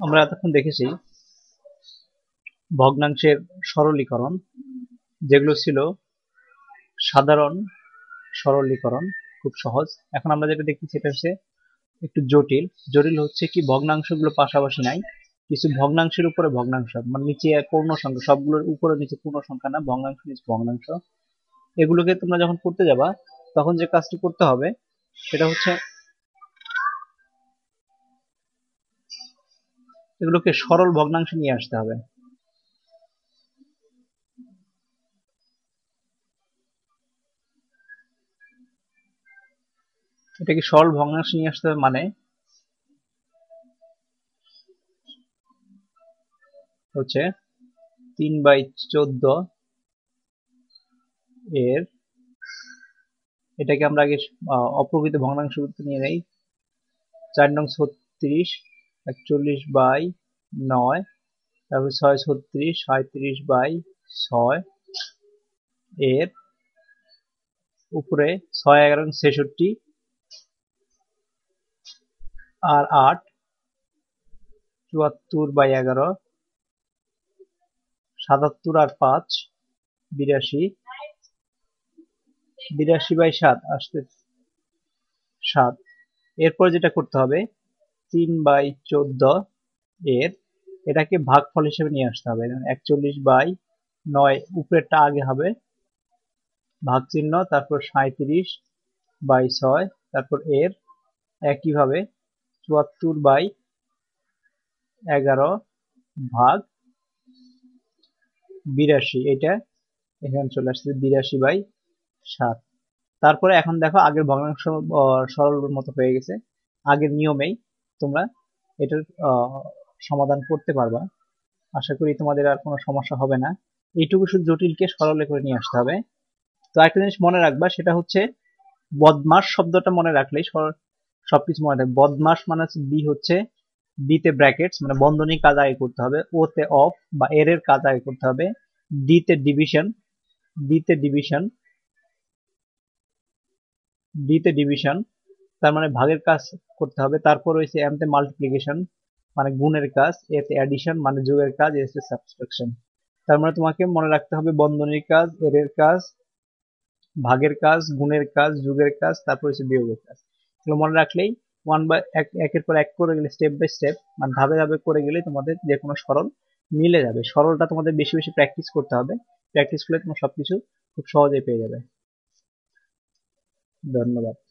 আমরা এতক্ষণ দেখেছি ভগ্নাংশের সরলীকরণ, যেগুলো ছিল সাধারণ সরলীকরণ, খুব সহজ। এখন আমরা যেটা দেখছি সেটা হচ্ছে একটু জটিল। জটিল হচ্ছে কি, ভগ্নাংশগুলো পাশাপাশি নাই, কিছু ভগ্নাংশের উপরে ভগ্নাংশ মানে নিচে পূর্ণ সংখ্যা, সবগুলোর উপরে নিচে পূর্ণ সংখ্যা না, ভগ্নাংশ, নিচে ভগ্নাংশ। এগুলোকে তোমরা যখন করতে যাবা, তখন যে কাজটি করতে হবে, সেটা হচ্ছে এগুলোকে সরল ভগ্নাংশে নিয়ে আসতে হবে। এটাকে সরল ভগ্নাংশ নিয়ে আসতে হবে মানে হচ্ছে তিন বাই চোদ্দ এর এটাকে আমরা আগে অপ্রকৃত ভগ্নাংশ নিয়ে নেই। চার নং ছত্রিশ একচল্লিশ বাই নয়, তারপর ছয় ছত্রিশ সাঁত্রিশ বাই ছয়। এর উপরে ছয়, এগারো ছেষট্টি। আর আট, চুয়াত্তর বাই এগারো। সাতাত্তর আর পাঁচ, বিরাশি। বিরাশি বাই সাত, আসতে সাত। এরপর যেটা করতে হবে তিন বাই চোদ্দ এর এটাকে ভাগফল হিসেবে নিয়ে আসতে হবে। একচল্লিশ বাই নয় উপরেরটা আগে হবে। ভাগ চিহ্ন তারপর সাঁত্রিশ বাই ছয়, তারপর এর একইভাবে চুয়াত্তর বাই এগারো ভাগ বিরাশি, এটা এখানে চলে আসছে বিরাশি বাই সাত। তারপরে এখন দেখো আগের ভগ্নাংশ সরল মতো হয়ে গেছে। আগের নিয়মেই তোমরা এটার সমাধান করতে পারবা। আশা করি তোমাদের আর কোনো সমস্যা হবে না। এইটুকু শুধু জটিলকে সরলে করে নিয়ে আসতে হবে। তো একটা জিনিস মনে রাখবা, সেটা হচ্ছে বদমাস শব্দটা মনে রাখলেই সবকিছু মনে থাকবে বদমাস মানে হচ্ছে বি হচ্ছে বিতে ব্র্যাকেটস মানে বন্ধনী কাজ আগে করতে হবে। ওতে অফ বা এর এর কাজ আগে করতে হবে। ডিতে ডিভিশন ডিতে ডিভিশন ডিতে ডিভিশন তার মানে ভাগের কাজ করতে হবে। তারপর হয়েছে এমতে মাল্টিপ্লিকেশন মানে গুণের কাজ, এতে অ্যাডিশন মানে যোগের কাজ এসে সাবস্ট্রাকশন তার মানে তোমাকে মনে রাখতে হবে বন্ধনীর কাজ এর কাজ, ভাগের কাজ, গুণের কাজ, যুগের কাজ, তারপর হচ্ছে বিয়োগের কাজ। এগুলো মনে রাখলেই ওয়ান বাই এক, একের পর এক করে গেলে স্টেপ বাই স্টেপ মানে ধাপে ধাপে করে গেলে তোমাদের যে কোনো সরল মিলে যাবে। সরলটা তোমাদের বেশি বেশি প্র্যাকটিস করতে হবে। প্র্যাকটিস করলে তোমার সবকিছু খুব সহজেই পেয়ে যাবে। ধন্যবাদ।